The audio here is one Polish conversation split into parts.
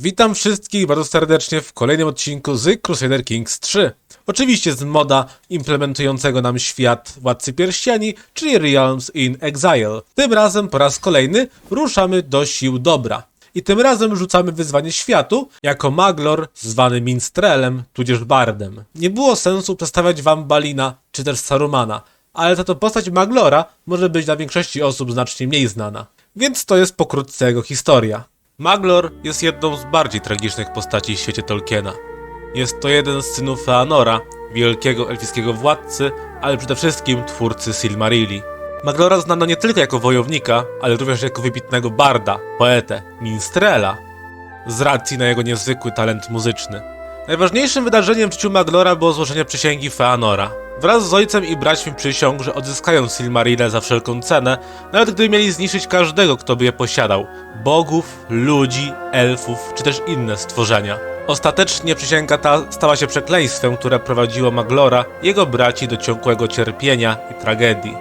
Witam wszystkich bardzo serdecznie w kolejnym odcinku z Crusader Kings 3. Oczywiście z moda implementującego nam świat Władcy Pierścieni, czyli Realms in Exile. Tym razem po raz kolejny ruszamy do sił dobra. I tym razem rzucamy wyzwanie światu jako Maglor zwany Minstrelem, tudzież Bardem. Nie było sensu przedstawiać wam Balina czy też Sarumana, ale za to postać Maglora może być dla większości osób znacznie mniej znana. Więc to jest pokrótce jego historia. Maglor jest jedną z bardziej tragicznych postaci w świecie Tolkiena. Jest to jeden z synów Feanora, wielkiego elfickiego władcy, ale przede wszystkim twórcy Silmarilli. Maglora znano nie tylko jako wojownika, ale również jako wybitnego barda, poetę, minstrela, z racji na jego niezwykły talent muzyczny. Najważniejszym wydarzeniem w życiu Maglora było złożenie przysięgi Feanora. Wraz z ojcem i braćmi przysiągł, że odzyskają Silmarille za wszelką cenę, nawet gdyby mieli zniszczyć każdego, kto by je posiadał. Bogów, ludzi, elfów, czy też inne stworzenia. Ostatecznie przysięga ta stała się przekleństwem, które prowadziło Maglora i jego braci do ciągłego cierpienia i tragedii.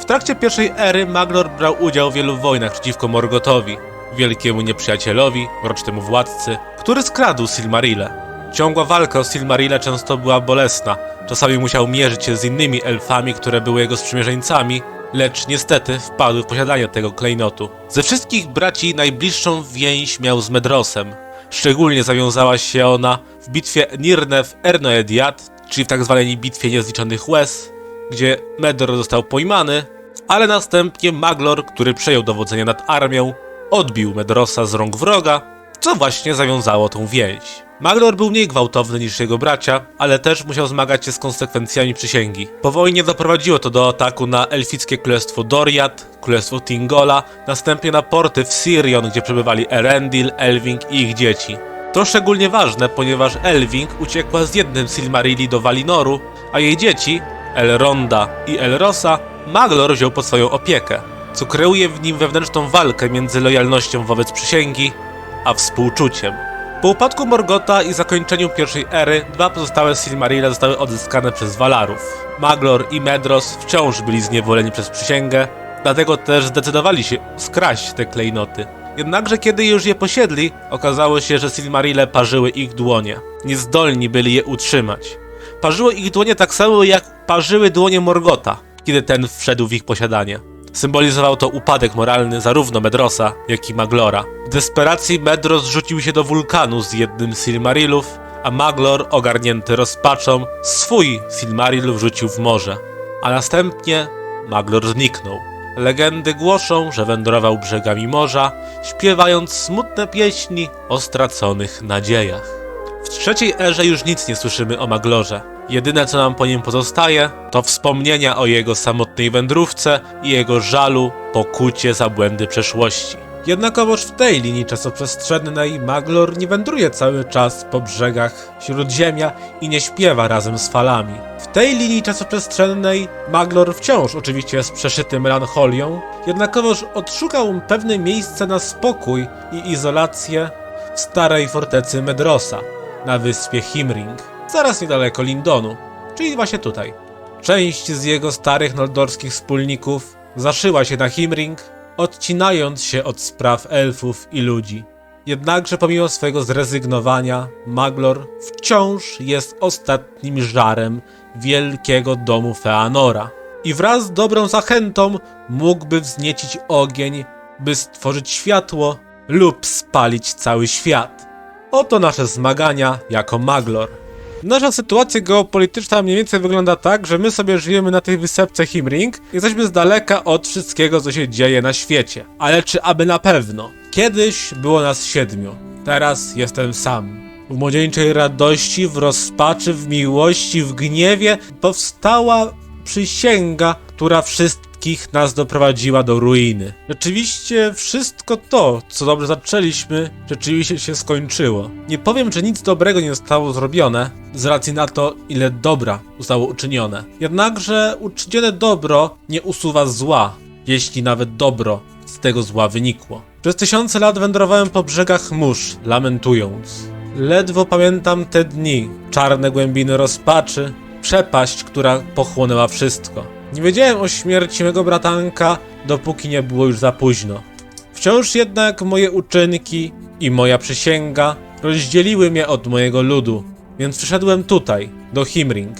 W trakcie pierwszej ery Maglor brał udział w wielu wojnach przeciwko Morgotowi, wielkiemu nieprzyjacielowi, mrocznemu władcy, który skradł Silmarille. Ciągła walka o Silmarille często była bolesna. Czasami musiał mierzyć się z innymi elfami, które były jego sprzymierzeńcami, lecz niestety wpadł w posiadanie tego klejnotu. Ze wszystkich braci najbliższą więź miał z Medrosem. Szczególnie zawiązała się ona w bitwie Nirnew Ernoediad, czyli w tak zwanej bitwie niezliczonych łez, gdzie Medor został pojmany, ale następnie Maglor, który przejął dowodzenie nad armią, odbił Medrosa z rąk wroga, co właśnie zawiązało tą więź. Maglor był mniej gwałtowny niż jego bracia, ale też musiał zmagać się z konsekwencjami przysięgi. Po wojnie doprowadziło to do ataku na elfickie królestwo Doriath, królestwo Tingola, następnie na porty w Sirion, gdzie przebywali Erendil, Elving i ich dzieci. To szczególnie ważne, ponieważ Elving uciekła z jednym Silmarilli do Valinoru, a jej dzieci, Elronda i Elrosa, Maglor wziął pod swoją opiekę, co kreuje w nim wewnętrzną walkę między lojalnością wobec przysięgi, a współczuciem. Po upadku Morgota i zakończeniu pierwszej ery, dwa pozostałe Silmarille zostały odzyskane przez Valarów. Maglor i Medros wciąż byli zniewoleni przez przysięgę, dlatego też zdecydowali się skraść te klejnoty. Jednakże kiedy już je posiedli, okazało się, że Silmarille parzyły ich dłonie. Niezdolni byli je utrzymać. Parzyły ich dłonie tak samo jak parzyły dłonie Morgota, kiedy ten wszedł w ich posiadanie. Symbolizował to upadek moralny zarówno Medrosa, jak i Maglora. W desperacji Medros rzucił się do wulkanu z jednym z Silmarillów, a Maglor, ogarnięty rozpaczą, swój Silmaril wrzucił w morze. A następnie Maglor zniknął. Legendy głoszą, że wędrował brzegami morza, śpiewając smutne pieśni o straconych nadziejach. W trzeciej erze już nic nie słyszymy o Maglorze. Jedyne co nam po nim pozostaje, to wspomnienia o jego samotnej wędrówce i jego żalu, pokucie za błędy przeszłości. Jednakowoż w tej linii czasoprzestrzennej Maglor nie wędruje cały czas po brzegach Śródziemia i nie śpiewa razem z falami. W tej linii czasoprzestrzennej Maglor wciąż oczywiście jest przeszyty melancholią, jednakowoż odszukał pewne miejsce na spokój i izolację w starej fortecy Medrosa na wyspie Himring, zaraz niedaleko Lindonu, czyli właśnie tutaj. Część z jego starych noldorskich wspólników zaszyła się na Himring, odcinając się od spraw elfów i ludzi. Jednakże pomimo swego zrezygnowania, Maglor wciąż jest ostatnim żarem wielkiego domu Feanora. I wraz z dobrą zachętą mógłby wzniecić ogień, by stworzyć światło lub spalić cały świat. Oto nasze zmagania jako Maglor. Nasza sytuacja geopolityczna mniej więcej wygląda tak, że my sobie żyjemy na tej wysepce Himring, jesteśmy z daleka od wszystkiego, co się dzieje na świecie. Ale czy aby na pewno? Kiedyś było nas siedmiu, teraz jestem sam. W młodzieńczej radości, w rozpaczy, w miłości, w gniewie powstała przysięga, która wszystkich nas doprowadziła do ruiny. Rzeczywiście wszystko to, co dobrze zaczęliśmy, rzeczywiście się skończyło. Nie powiem, że nic dobrego nie zostało zrobione, z racji na to, ile dobra zostało uczynione. Jednakże uczynione dobro nie usuwa zła, jeśli nawet dobro z tego zła wynikło. Przez tysiące lat wędrowałem po brzegach mórz, lamentując. Ledwo pamiętam te dni, czarne głębiny rozpaczy, przepaść, która pochłonęła wszystko. Nie wiedziałem o śmierci mego bratanka, dopóki nie było już za późno. Wciąż jednak moje uczynki i moja przysięga rozdzieliły mnie od mojego ludu, więc przyszedłem tutaj, do Himring.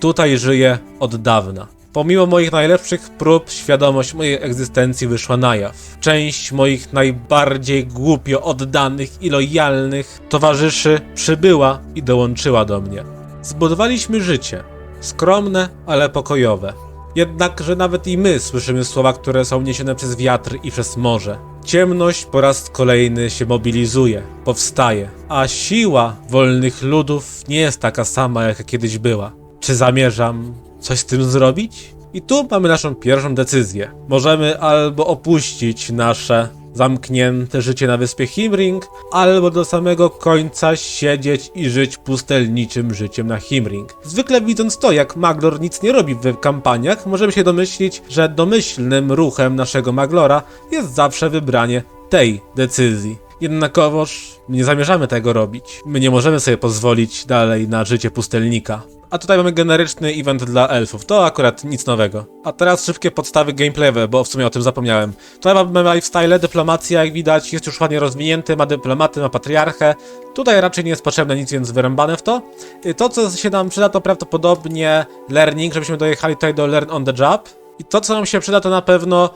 Tutaj żyję od dawna. Pomimo moich najlepszych prób, świadomość mojej egzystencji wyszła na jaw. Część moich najbardziej głupio oddanych i lojalnych towarzyszy przybyła i dołączyła do mnie. Zbudowaliśmy życie. Skromne, ale pokojowe. Jednakże nawet i my słyszymy słowa, które są niesione przez wiatr i przez morze. Ciemność po raz kolejny się mobilizuje, powstaje, a siła wolnych ludów nie jest taka sama, jaka kiedyś była. Czy zamierzam coś z tym zrobić? I tu mamy naszą pierwszą decyzję. Możemy albo opuścić nasze zamknięte życie na wyspie Himring, albo do samego końca siedzieć i żyć pustelniczym życiem na Himring. Zwykle widząc to, jak Maglor nic nie robi w kampaniach, możemy się domyślić, że domyślnym ruchem naszego Maglora jest zawsze wybranie tej decyzji. Jednakowoż nie zamierzamy tego robić. My nie możemy sobie pozwolić dalej na życie pustelnika. A tutaj mamy generyczny event dla elfów. To akurat nic nowego. A teraz szybkie podstawy gameplayowe, bo w sumie o tym zapomniałem. Tutaj mamy lifestyle, dyplomacja jak widać jest już ładnie rozwinięty, ma dyplomaty, ma patriarchę. Tutaj raczej nie jest potrzebne nic, więc wyrębane w to. Y, To, co się nam przyda, to prawdopodobnie learning, żebyśmy dojechali tutaj do learn on the job. I to, co nam się przyda, to na pewno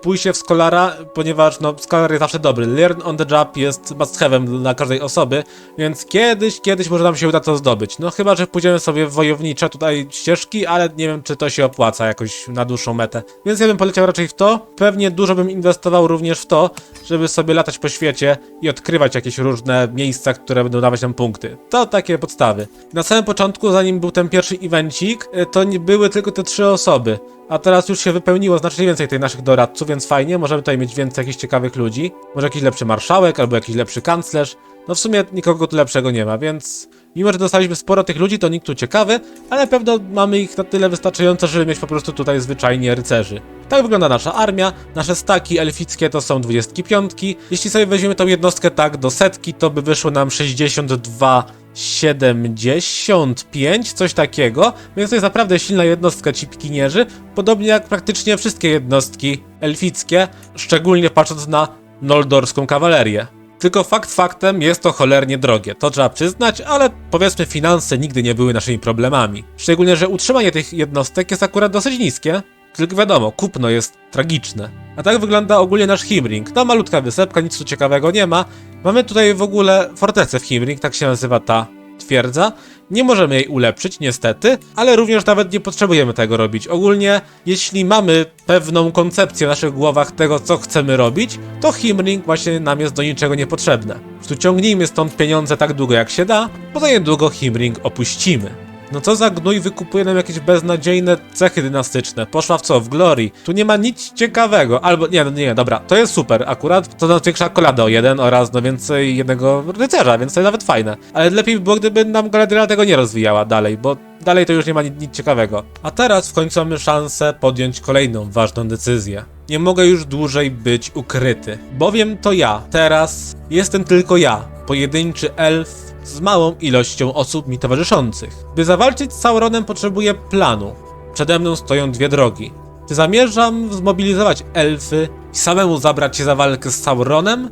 pójście w Scholara, ponieważ no, Scholar jest zawsze dobry. Learn on the job jest must have'em dla każdej osoby, więc kiedyś, kiedyś może nam się uda to zdobyć. No chyba, że pójdziemy sobie w wojownicze tutaj ścieżki, ale nie wiem, czy to się opłaca jakoś na dłuższą metę. Więc ja bym poleciał raczej w to. Pewnie dużo bym inwestował również w to, żeby sobie latać po świecie i odkrywać jakieś różne miejsca, które będą dawać nam punkty. To takie podstawy. Na samym początku, zanim był ten pierwszy evencik, y, to nie były tylko te trzy osoby. A teraz już się wypełniło znacznie więcej tych naszych doradców, więc fajnie, możemy tutaj mieć więcej jakichś ciekawych ludzi. Może jakiś lepszy marszałek, albo jakiś lepszy kanclerz. No w sumie nikogo tu lepszego nie ma, więc mimo, że dostaliśmy sporo tych ludzi, to nikt tu ciekawy, ale pewno mamy ich na tyle wystarczająco, żeby mieć po prostu tutaj zwyczajnie rycerzy. Tak wygląda nasza armia, nasze staki elfickie to są 25. Jeśli sobie weźmiemy tą jednostkę tak do setki, to by wyszło nam 62 75, coś takiego, więc to jest naprawdę silna jednostka ci pikinierzy, podobnie jak praktycznie wszystkie jednostki elfickie, szczególnie patrząc na noldorską kawalerię. Tylko fakt faktem jest to cholernie drogie, to trzeba przyznać, ale powiedzmy finanse nigdy nie były naszymi problemami. Szczególnie, że utrzymanie tych jednostek jest akurat dosyć niskie, tylko wiadomo, kupno jest tragiczne. A tak wygląda ogólnie nasz Himring. Ta malutka wysepka, nic tu ciekawego nie ma. Mamy tutaj w ogóle fortecę w Himring, tak się nazywa ta twierdza. Nie możemy jej ulepszyć, niestety, ale również nawet nie potrzebujemy tego robić. Ogólnie, jeśli mamy pewną koncepcję w naszych głowach tego, co chcemy robić, to Himring właśnie nam jest do niczego niepotrzebne. Po prostu ciągnijmy stąd pieniądze tak długo jak się da, bo za niedługo Himring opuścimy. No co za gnój wykupuje nam jakieś beznadziejne cechy dynastyczne. Poszła w co? W Glory. Tu nie ma nic ciekawego. Albo nie, no nie, dobra, to jest super. Akurat to zwiększa koladę o jeden oraz no więcej jednego rycerza, więc to jest nawet fajne. Ale lepiej by było, gdyby nam Galadriela tego nie rozwijała dalej, bo dalej to już nie ma nic, nic ciekawego. A teraz w końcu mamy szansę podjąć kolejną ważną decyzję. Nie mogę już dłużej być ukryty, bowiem to ja. Teraz jestem tylko ja, pojedynczy elf z małą ilością osób mi towarzyszących. By zawalczyć z Sauronem potrzebuję planu. Przede mną stoją dwie drogi. Czy zamierzam zmobilizować elfy i samemu zabrać się za walkę z Sauronem?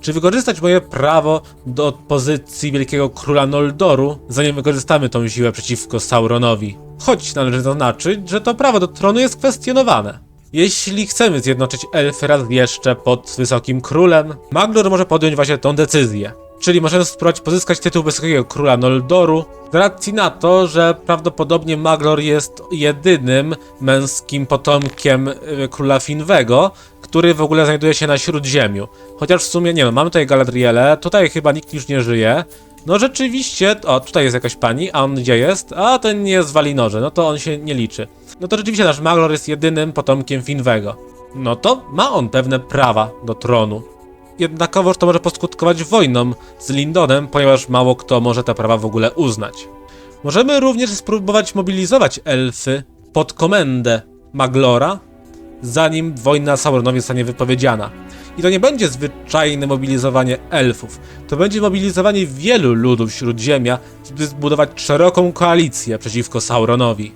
Czy wykorzystać moje prawo do pozycji Wielkiego Króla Noldoru, zanim wykorzystamy tą siłę przeciwko Sauronowi? Choć należy zaznaczyć, że to prawo do tronu jest kwestionowane. Jeśli chcemy zjednoczyć elfy raz jeszcze pod Wysokim Królem, Maglor może podjąć właśnie tą decyzję. Czyli możemy spróbować pozyskać tytuł Wysokiego Króla Noldoru, z racji na to, że prawdopodobnie Maglor jest jedynym męskim potomkiem y, króla Finwego, który w ogóle znajduje się na Śródziemiu. Chociaż w sumie, nie no, mamy tutaj Galadrielę, tutaj chyba nikt już nie żyje. No rzeczywiście, o, tutaj jest jakaś pani, a on gdzie jest? A, ten nie jest w Walinorze, no to on się nie liczy. No to rzeczywiście nasz Maglor jest jedynym potomkiem Finwego. No to ma on pewne prawa do tronu. Jednakowoż to może poskutkować wojną z Lindonem, ponieważ mało kto może te prawa w ogóle uznać. Możemy również spróbować mobilizować elfy pod komendę Maglora, zanim wojna Sauronowi zostanie wypowiedziana. I to nie będzie zwyczajne mobilizowanie elfów, to będzie mobilizowanie wielu ludów Śródziemia, by zbudować szeroką koalicję przeciwko Sauronowi.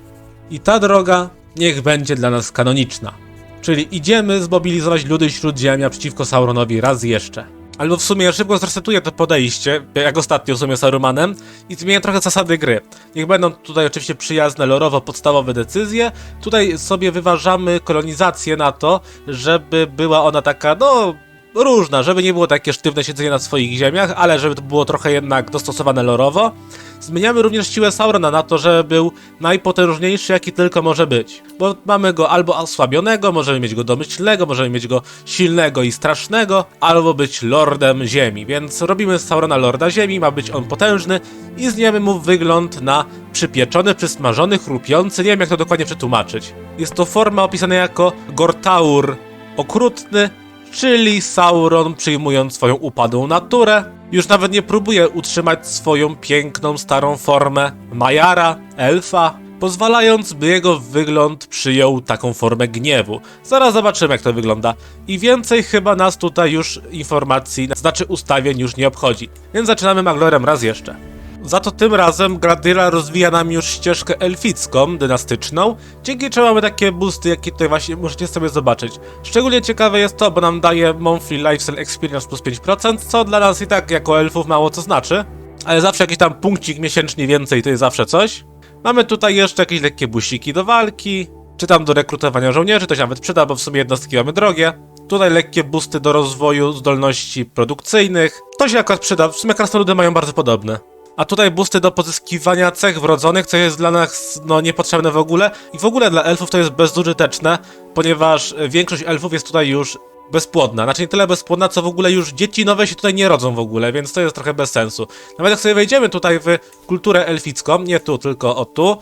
I ta droga niech będzie dla nas kanoniczna. Czyli idziemy zmobilizować ludy Śródziemia przeciwko Sauronowi raz jeszcze. Albo w sumie szybko zresetuję to podejście, jak ostatnio w sumie z Sarumanem, i zmienię trochę zasady gry. Niech będą tutaj oczywiście przyjazne, lorowo podstawowe decyzje. Tutaj sobie wyważamy kolonizację na to, żeby była ona taka, no, różna, żeby nie było takie sztywne siedzenie na swoich ziemiach, ale żeby to było trochę jednak dostosowane lorowo. Zmieniamy również siłę Saurona na to, żeby był najpotężniejszy, jaki tylko może być. Bo mamy go albo osłabionego, możemy mieć go domyślnego, możemy mieć go silnego i strasznego, albo być lordem ziemi. Więc robimy Saurona lorda ziemi, ma być on potężny i zmieniamy mu wygląd na przypieczony, przysmażony, chrupiący, nie wiem jak to dokładnie przetłumaczyć. Jest to forma opisana jako Gortaur okrutny, czyli Sauron przyjmując swoją upadłą naturę, już nawet nie próbuje utrzymać swoją piękną starą formę Majara, elfa, pozwalając by jego wygląd przyjął taką formę gniewu. Zaraz zobaczymy jak to wygląda. I więcej chyba nas tutaj już informacji, znaczy ustawień już nie obchodzi. Więc zaczynamy Maglorem raz jeszcze. Za to tym razem Gradira rozwija nam już ścieżkę elficką, dynastyczną, dzięki czemu mamy takie boosty, jakie tutaj właśnie możecie sobie zobaczyć. Szczególnie ciekawe jest to, bo nam daje Monthly Lifestyle Experience plus 5%, co dla nas i tak jako elfów mało co znaczy, ale zawsze jakiś tam punkcik miesięcznie więcej to jest zawsze coś. Mamy tutaj jeszcze jakieś lekkie busiki do walki, czy tam do rekrutowania żołnierzy, to się nawet przyda, bo w sumie jednostki mamy drogie. Tutaj lekkie boosty do rozwoju zdolności produkcyjnych. To się akurat przyda, w sumie krasnoludy mają bardzo podobne. A tutaj boosty do pozyskiwania cech wrodzonych, co jest dla nas no, niepotrzebne w ogóle. I w ogóle dla elfów to jest bezużyteczne, ponieważ większość elfów jest tutaj już bezpłodna. Znaczy nie tyle bezpłodna, co w ogóle już dzieci nowe się tutaj nie rodzą w ogóle, więc to jest trochę bez sensu. Nawet jak sobie wejdziemy tutaj w kulturę elficką, nie tu, tylko o tu,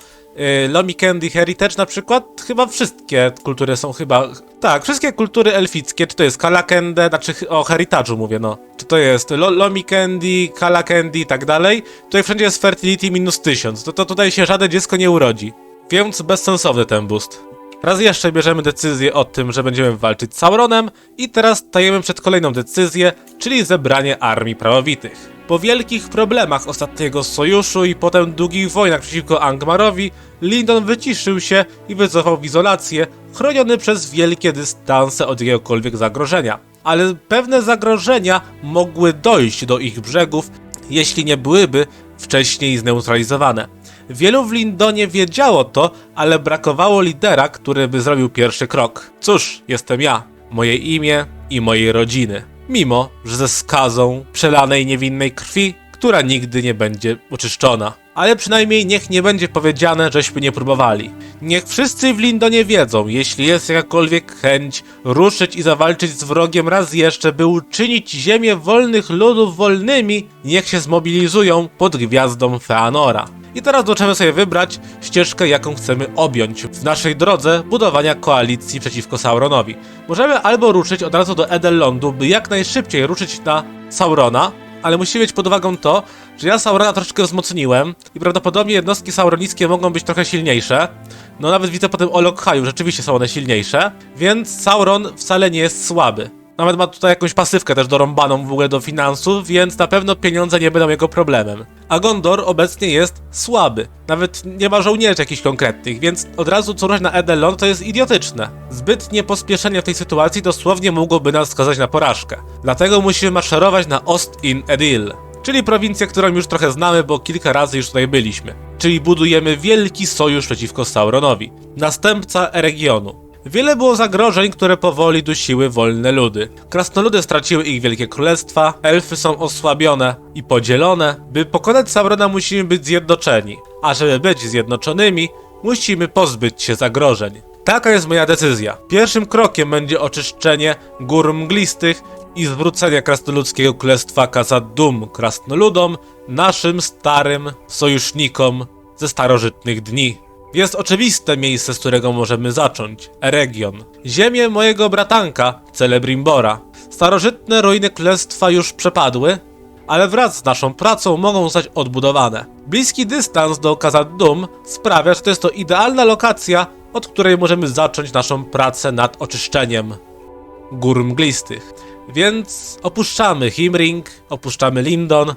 Lomi Candy Heritage na przykład, chyba wszystkie kultury są chyba... Tak, wszystkie kultury elfickie, czy to jest Kalakendę, znaczy o Heritage'u mówię, no. Czy to jest Lo Lomi Candy, i tak dalej. Tutaj wszędzie jest Fertility minus 1000, to, to tutaj się żadne dziecko nie urodzi. Więc bezsensowny ten boost. Raz jeszcze bierzemy decyzję o tym, że będziemy walczyć z Sauronem i teraz stajemy przed kolejną decyzję, czyli zebranie armii prawowitych. Po wielkich problemach ostatniego sojuszu i potem długich wojnach przeciwko Angmarowi, Lindon wyciszył się i wycofał w izolację, chroniony przez wielkie dystanse od jakiegokolwiek zagrożenia. Ale pewne zagrożenia mogły dojść do ich brzegów, jeśli nie byłyby wcześniej zneutralizowane. Wielu w Lindonie wiedziało to, ale brakowało lidera, który by zrobił pierwszy krok. Cóż, jestem ja, moje imię i mojej rodziny. Mimo, że ze skazą przelanej niewinnej krwi, która nigdy nie będzie oczyszczona. Ale przynajmniej niech nie będzie powiedziane, żeśmy nie próbowali. Niech wszyscy w Lindonie wiedzą, jeśli jest jakakolwiek chęć ruszyć i zawalczyć z wrogiem raz jeszcze, by uczynić ziemię wolnych ludów wolnymi, niech się zmobilizują pod gwiazdą Feanora. I teraz możemy sobie wybrać ścieżkę, jaką chcemy objąć w naszej drodze budowania koalicji przeciwko Sauronowi. Możemy albo ruszyć od razu do Edelondu, by jak najszybciej ruszyć na Saurona, ale musimy mieć pod uwagę to, że ja Saurona troszeczkę wzmocniłem i prawdopodobnie jednostki sauronickie mogą być trochę silniejsze. No nawet widzę po tym Olokhaju, rzeczywiście są one silniejsze, więc Sauron wcale nie jest słaby. Nawet ma tutaj jakąś pasywkę też dorąbaną w ogóle do finansów, więc na pewno pieniądze nie będą jego problemem. A Gondor obecnie jest słaby. Nawet nie ma żołnierzy jakichś konkretnych, więc od razu co rusz na Edelon to jest idiotyczne. Zbytnie pospieszenie w tej sytuacji dosłownie mogłoby nas skazać na porażkę. Dlatego musimy maszerować na Ost-in Edil. Czyli prowincję, którą już trochę znamy, bo kilka razy już tutaj byliśmy. Czyli budujemy wielki sojusz przeciwko Sauronowi. Następca regionu. Wiele było zagrożeń, które powoli dusiły wolne ludy. Krasnoludy straciły ich wielkie królestwa, elfy są osłabione i podzielone. By pokonać Saurona musimy być zjednoczeni, a żeby być zjednoczonymi, musimy pozbyć się zagrożeń. Taka jest moja decyzja. Pierwszym krokiem będzie oczyszczenie gór mglistych i zwrócenie krasnoludzkiego królestwa Khazad-dûm krasnoludom, naszym starym sojusznikom ze starożytnych dni. Jest oczywiste miejsce, z którego możemy zacząć. Eregion. Ziemię mojego bratanka, Celebrimbora. Starożytne ruiny królestwa już przepadły, ale wraz z naszą pracą mogą zostać odbudowane. Bliski dystans do Khazad-dûm sprawia, że to jest to idealna lokacja, od której możemy zacząć naszą pracę nad oczyszczeniem gór mglistych. Więc opuszczamy Himring, opuszczamy Lindon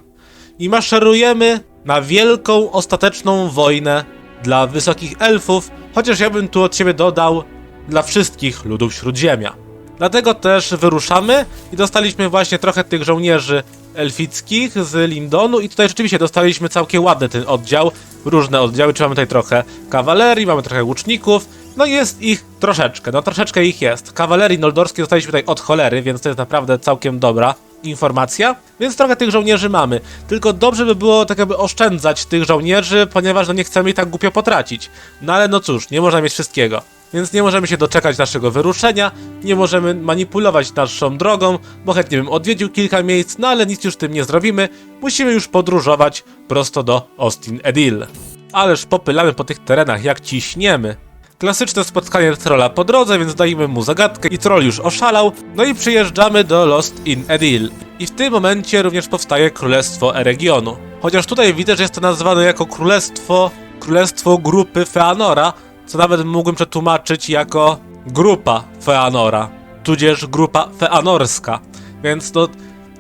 i maszerujemy na wielką, ostateczną wojnę dla wysokich elfów, chociaż ja bym tu od siebie dodał dla wszystkich ludów Śródziemia. Dlatego też wyruszamy i dostaliśmy właśnie trochę tych żołnierzy elfickich z Lindonu i tutaj rzeczywiście dostaliśmy całkiem ładny ten oddział, różne oddziały, czy mamy tutaj trochę kawalerii, mamy trochę łuczników, no jest ich troszeczkę, no troszeczkę ich jest. Kawalerii noldorskiej dostaliśmy tutaj od cholery, więc to jest naprawdę całkiem dobra informacja, więc trochę tych żołnierzy mamy. Tylko dobrze by było tak jakby oszczędzać tych żołnierzy, ponieważ no nie chcemy ich tak głupio potracić. No ale no cóż, nie można mieć wszystkiego. Więc nie możemy się doczekać naszego wyruszenia, nie możemy manipulować naszą drogą, bo chętnie bym odwiedził kilka miejsc, no ale nic już tym nie zrobimy. Musimy już podróżować prosto do Austin Edil. Ależ popylamy po tych terenach, jak ciśniemy. Klasyczne spotkanie trolla po drodze, więc dajemy mu zagadkę i troll już oszalał. No i przyjeżdżamy do Lost in Edil. I w tym momencie również powstaje Królestwo Eregionu. Chociaż tutaj widzę, że jest to nazwane jako Królestwo, Królestwo Grupy Feanora, co nawet mógłbym przetłumaczyć jako Grupa Feanora, tudzież Grupa Feanorska. Więc to,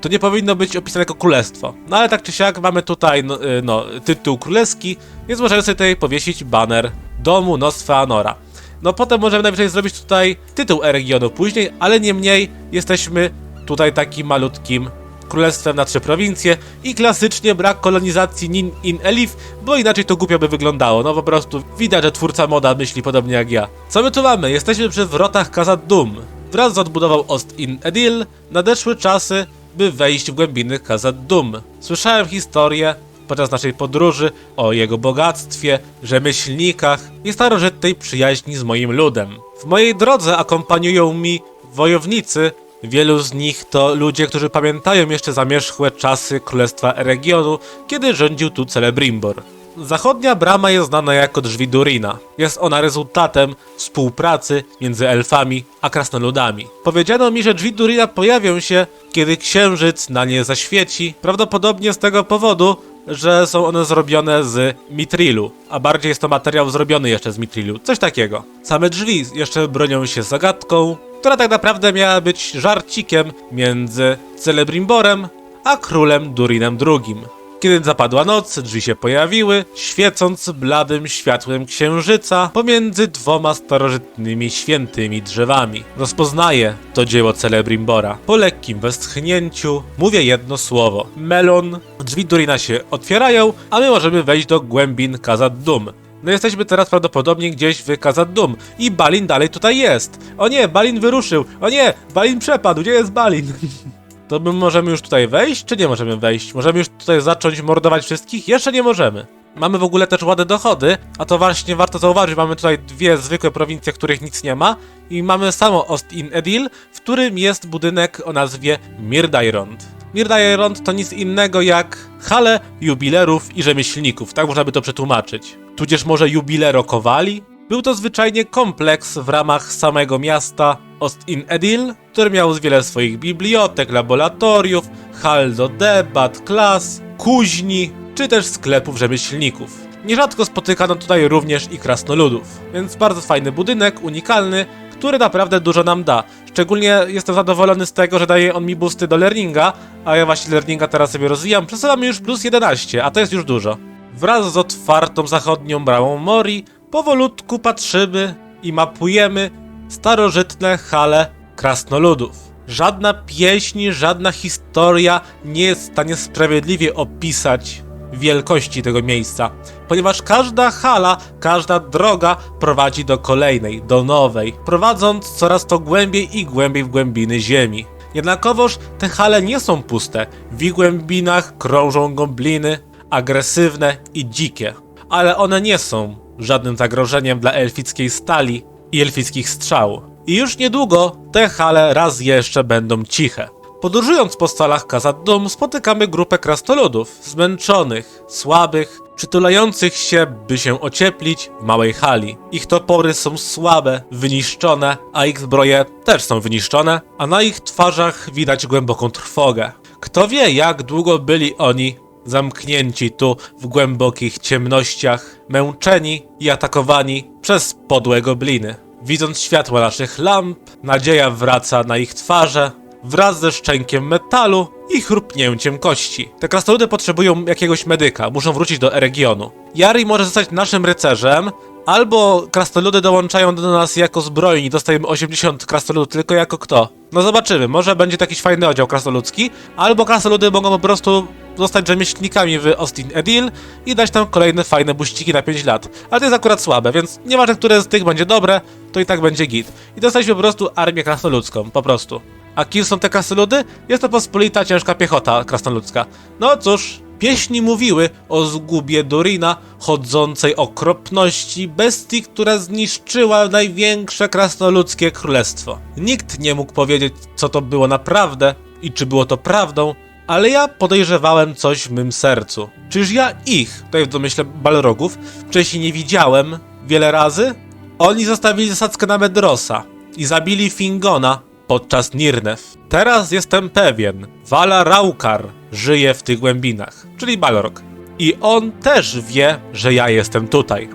to nie powinno być opisane jako królestwo. No ale tak czy siak mamy tutaj no, y, no, tytuł królewski, więc możemy sobie tutaj powiesić baner domu Nos Feanora. No potem możemy najwyżej zrobić tutaj tytuł e-regionu później, ale niemniej jesteśmy tutaj takim malutkim królestwem na trzy prowincje i klasycznie brak kolonizacji Nin in Elif, bo inaczej to głupio by wyglądało. No po prostu widać, że twórca moda myśli podobnie jak ja. Co my tu mamy? Jesteśmy przy wrotach Khazad Dum. Wraz z odbudową Ost in Edil nadeszły czasy, by wejść w głębiny Khazad Dum. Słyszałem historię podczas naszej podróży o jego bogactwie, rzemieślnikach i starożytnej przyjaźni z moim ludem. W mojej drodze akompaniują mi wojownicy, wielu z nich to ludzie, którzy pamiętają jeszcze zamierzchłe czasy Królestwa Regionu, kiedy rządził tu Celebrimbor. Zachodnia brama jest znana jako drzwi Durina. Jest ona rezultatem współpracy między elfami a krasnoludami. Powiedziano mi, że drzwi Durina pojawią się, kiedy księżyc na nie zaświeci, prawdopodobnie z tego powodu, że są one zrobione z mitrilu, a bardziej jest to materiał zrobiony jeszcze z mitrilu, coś takiego. Same drzwi jeszcze bronią się zagadką, która tak naprawdę miała być żarcikiem między Celebrimborem a królem Durinem II. Kiedy zapadła noc, drzwi się pojawiły, świecąc bladym światłem księżyca pomiędzy dwoma starożytnymi świętymi drzewami. Rozpoznaję to dzieło Celebrimbora. Po lekkim westchnięciu mówię jedno słowo. Melon. Drzwi Durina się otwierają, a my możemy wejść do głębin Khazad Dum. No jesteśmy teraz prawdopodobnie gdzieś w Khazad Dum i Balin dalej tutaj jest. O nie, Balin wyruszył. O nie, Balin przepadł. Gdzie jest Balin? To my możemy już tutaj wejść, czy nie możemy wejść? Możemy już tutaj zacząć mordować wszystkich? Jeszcze nie możemy. Mamy w ogóle też ładne dochody, a to właśnie warto zauważyć, mamy tutaj dwie zwykłe prowincje, których nic nie ma i mamy samo Ost in Edil, w którym jest budynek o nazwie Mirdairond. Mirdairond to nic innego jak hale jubilerów i rzemieślników, tak można by to przetłumaczyć. Tudzież może jubilero kowali? Był to zwyczajnie kompleks w ramach samego miasta Ost in Edil, który miał wiele swoich bibliotek, laboratoriów, hal do debat, klas, kuźni, czy też sklepów rzemieślników. Nierzadko spotykano tutaj również i krasnoludów, więc bardzo fajny budynek, unikalny, który naprawdę dużo nam da. Szczególnie jestem zadowolony z tego, że daje on mi boosty do learninga, a ja właśnie learninga teraz sobie rozwijam. Przesuwamy już plus 11, a to jest już dużo. Wraz z otwartą zachodnią bramą Mori, powolutku patrzymy i mapujemy starożytne hale krasnoludów. Żadna pieśń, żadna historia nie jest w stanie sprawiedliwie opisać wielkości tego miejsca, ponieważ każda hala, każda droga prowadzi do kolejnej, do nowej, prowadząc coraz to głębiej i głębiej w głębiny ziemi. Jednakowoż te hale nie są puste. W ich głębinach krążą gobliny, agresywne i dzikie. Ale one nie są żadnym zagrożeniem dla elfickiej stali i elfickich strzał. I już niedługo te hale raz jeszcze będą ciche. Podróżując po salach Khazad Dum spotykamy grupę krastoludów, zmęczonych, słabych, przytulających się, by się ocieplić w małej hali. Ich topory są słabe, wyniszczone, a ich zbroje też są wyniszczone, a na ich twarzach widać głęboką trwogę. Kto wie, jak długo byli oni zamknięci tu w głębokich ciemnościach, męczeni i atakowani przez podłe gobliny. Widząc światło naszych lamp, nadzieja wraca na ich twarze, wraz ze szczękiem metalu i chrupnięciem kości. Te krasnoludy potrzebują jakiegoś medyka, muszą wrócić do regionu. Yari może zostać naszym rycerzem, Albo krasnoludy dołączają do nas jako zbrojni, dostajemy 80 krasnoludów tylko jako kto? No zobaczymy, może będzie to jakiś fajny oddział krasnoludzki, albo krasnoludy mogą po prostu zostać rzemieślnikami w Austin Edil i dać tam kolejne fajne buściki na 5 lat. Ale to jest akurat słabe, więc nieważne, które z tych będzie dobre, to i tak będzie git. I dostaliśmy po prostu armię krasnoludzką, po prostu. A kim są te krasnoludy? Jest to pospolita ciężka piechota krasnoludzka. No cóż, pieśni mówiły o zgubie Dorina, chodzącej okropności bestii, która zniszczyła największe krasnoludzkie królestwo. Nikt nie mógł powiedzieć, co to było naprawdę i czy było to prawdą, ale ja podejrzewałem coś w mym sercu. Czyż ja ich, tutaj w domyśle balrogów, wcześniej nie widziałem wiele razy? Oni zostawili zasadzkę na Medrosa i zabili Fingona podczas Nirnew. Teraz jestem pewien, Vala Raukar żyje w tych głębinach, czyli Balrog. I on też wie, że ja jestem tutaj.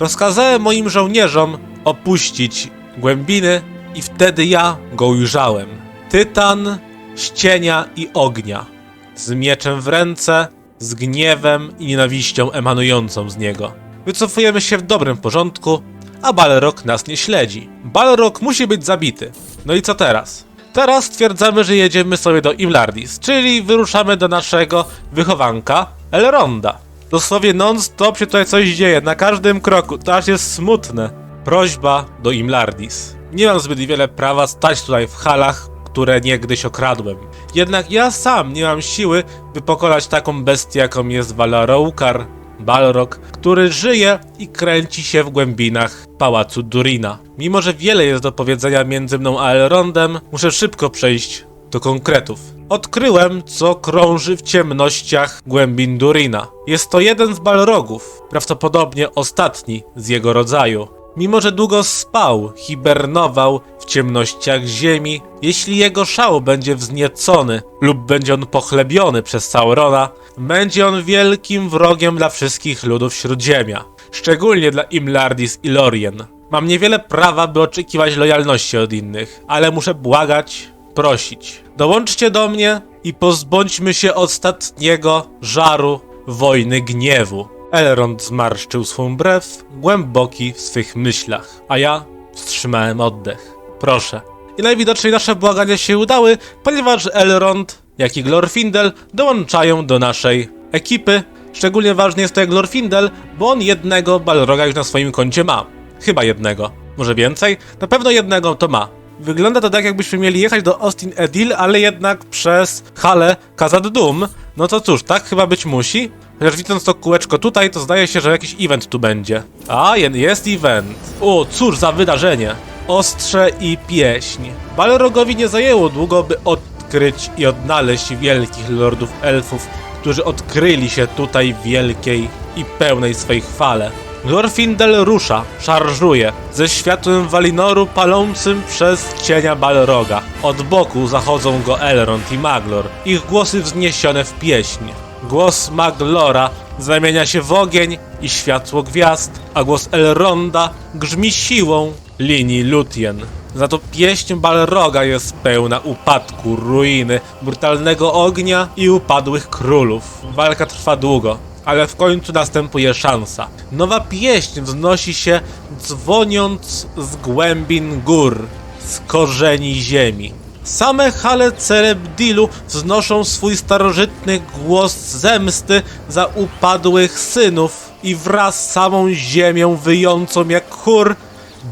Rozkazałem moim żołnierzom opuścić głębiny i wtedy ja go ujrzałem. Tytan z cienia i ognia, z mieczem w ręce, z gniewem i nienawiścią emanującą z niego. Wycofujemy się w dobrym porządku, a Balrog nas nie śledzi. Balrog musi być zabity. No i co teraz? Teraz stwierdzamy, że jedziemy sobie do Imlardis, czyli wyruszamy do naszego wychowanka Elronda. Dosłownie non-stop się tutaj coś dzieje, na każdym kroku, to aż jest smutne. Prośba do Imlardis. Nie mam zbyt wiele prawa stać tutaj w halach, które niegdyś okradłem. Jednak ja sam nie mam siły, by pokonać taką bestię, jaką jest Valaroukar, Balrog, który żyje i kręci się w głębinach pałacu Durina. Mimo, że wiele jest do powiedzenia między mną a Elrondem, muszę szybko przejść do konkretów. Odkryłem, co krąży w ciemnościach głębin Durina. Jest to jeden z Balrogów, prawdopodobnie ostatni z jego rodzaju. Mimo, że długo spał, hibernował ciemnościach ziemi, jeśli jego szał będzie wzniecony lub będzie on pochlebiony przez Saurona, będzie on wielkim wrogiem dla wszystkich ludów Śródziemia, szczególnie dla Imlardis i Lorien. Mam niewiele prawa, by oczekiwać lojalności od innych, ale muszę błagać, prosić. Dołączcie do mnie i pozbądźmy się ostatniego żaru wojny gniewu. Elrond zmarszczył swą brew, głęboki w swych myślach, a ja wstrzymałem oddech. Proszę. I najwidoczniej nasze błagania się udały, ponieważ Elrond, jak i Glorfindel dołączają do naszej ekipy. Szczególnie ważny jest to Glorfindel, bo on jednego Balroga już na swoim koncie ma. Chyba jednego. Może więcej? Na pewno jednego to ma. Wygląda to tak, jakbyśmy mieli jechać do Austin Edil, ale jednak przez halę Kazad Dum. No to cóż, tak chyba być musi. Chociaż widząc to kółeczko tutaj, to zdaje się, że jakiś event tu będzie. A, je- jest event. O, cóż za wydarzenie. Ostrze i pieśń. Balrogowi nie zajęło długo, by odkryć i odnaleźć wielkich lordów elfów, którzy odkryli się tutaj wielkiej i pełnej swej chwale. Glorfindel rusza, szarżuje, ze światłem Walinoru palącym przez cienia Balroga. Od boku zachodzą go Elrond i Maglor, ich głosy wzniesione w pieśń. Głos Maglora zamienia się w ogień i światło gwiazd, a głos Elronda grzmi siłą linii Lutien. Za to pieśń Balroga jest pełna upadku, ruiny, brutalnego ognia i upadłych królów. Walka trwa długo, ale w końcu następuje szansa. Nowa pieśń wznosi się dzwoniąc z głębin gór, z korzeni ziemi. Same hale Cerebdilu wznoszą swój starożytny głos zemsty za upadłych synów i wraz z samą ziemią wyjącą jak chór,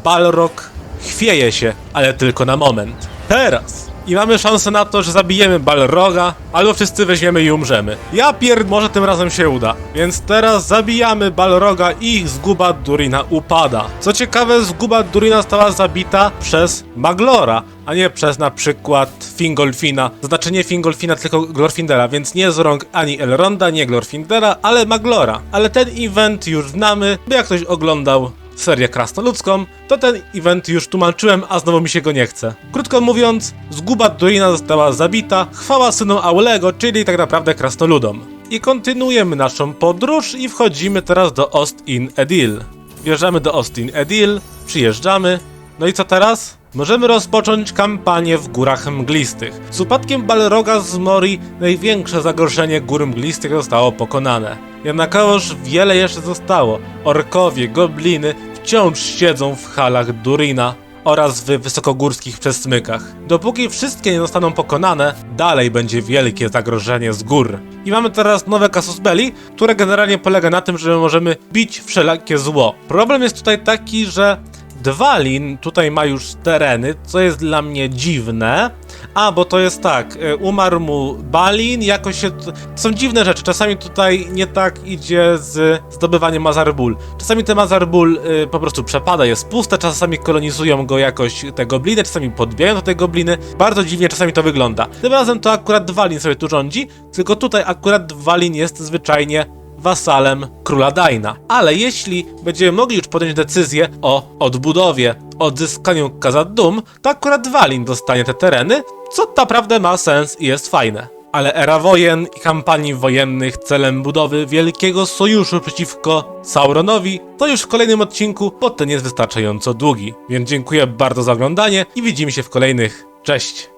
Balrog chwieje się, ale tylko na moment. Teraz! I mamy szansę na to, że zabijemy Balroga, albo wszyscy weźmiemy i umrzemy. Ja pierd... może tym razem się uda. Więc teraz zabijamy Balroga i zguba Durina upada. Co ciekawe, zguba Durina została zabita przez Maglora, a nie przez na przykład Fingolfina. Znaczy nie Fingolfina, tylko Glorfindela, więc nie z rąk ani Elronda, nie Glorfindela, ale Maglora. Ale ten event już znamy, by jak ktoś oglądał serię krasnoludzką, to ten event już tłumaczyłem, a znowu mi się go nie chce. Krótko mówiąc, zguba Durina została zabita, chwała synom Aulego, czyli tak naprawdę krasnoludom. I kontynuujemy naszą podróż i wchodzimy teraz do Ost-in Edil. Wjeżdżamy do Austin Edil, przyjeżdżamy. No i co teraz? Możemy rozpocząć kampanię w Górach Mglistych. Z upadkiem Balroga z Mori największe zagrożenie Gór Mglistych zostało pokonane. Jednakowoż wiele jeszcze zostało. Orkowie, gobliny wciąż siedzą w halach Durina oraz w wysokogórskich przesmykach. Dopóki wszystkie nie zostaną pokonane, dalej będzie wielkie zagrożenie z gór. I mamy teraz nowe Casus Belli, które generalnie polega na tym, że my możemy bić wszelakie zło. Problem jest tutaj taki, że Dwalin tutaj ma już tereny, co jest dla mnie dziwne. A, bo to jest tak, e, umarł mu Balin, jakoś się... Są dziwne rzeczy, czasami tutaj nie tak idzie z zdobywaniem Mazarbul. Czasami ten Mazarbul y, po prostu przepada, jest puste, czasami kolonizują go jakoś te gobliny, czasami podbijają do tej gobliny. Bardzo dziwnie czasami to wygląda. Tym razem to akurat Dwalin sobie tu rządzi, tylko tutaj akurat Dwalin jest zwyczajnie wasalem króla Daina. Ale jeśli będziemy mogli już podjąć decyzję o odbudowie, odzyskaniu Kazad Dum, to akurat Walin dostanie te tereny, co naprawdę ma sens i jest fajne. Ale era wojen i kampanii wojennych celem budowy wielkiego sojuszu przeciwko Sauronowi to już w kolejnym odcinku, bo ten jest wystarczająco długi. Więc dziękuję bardzo za oglądanie i widzimy się w kolejnych. Cześć!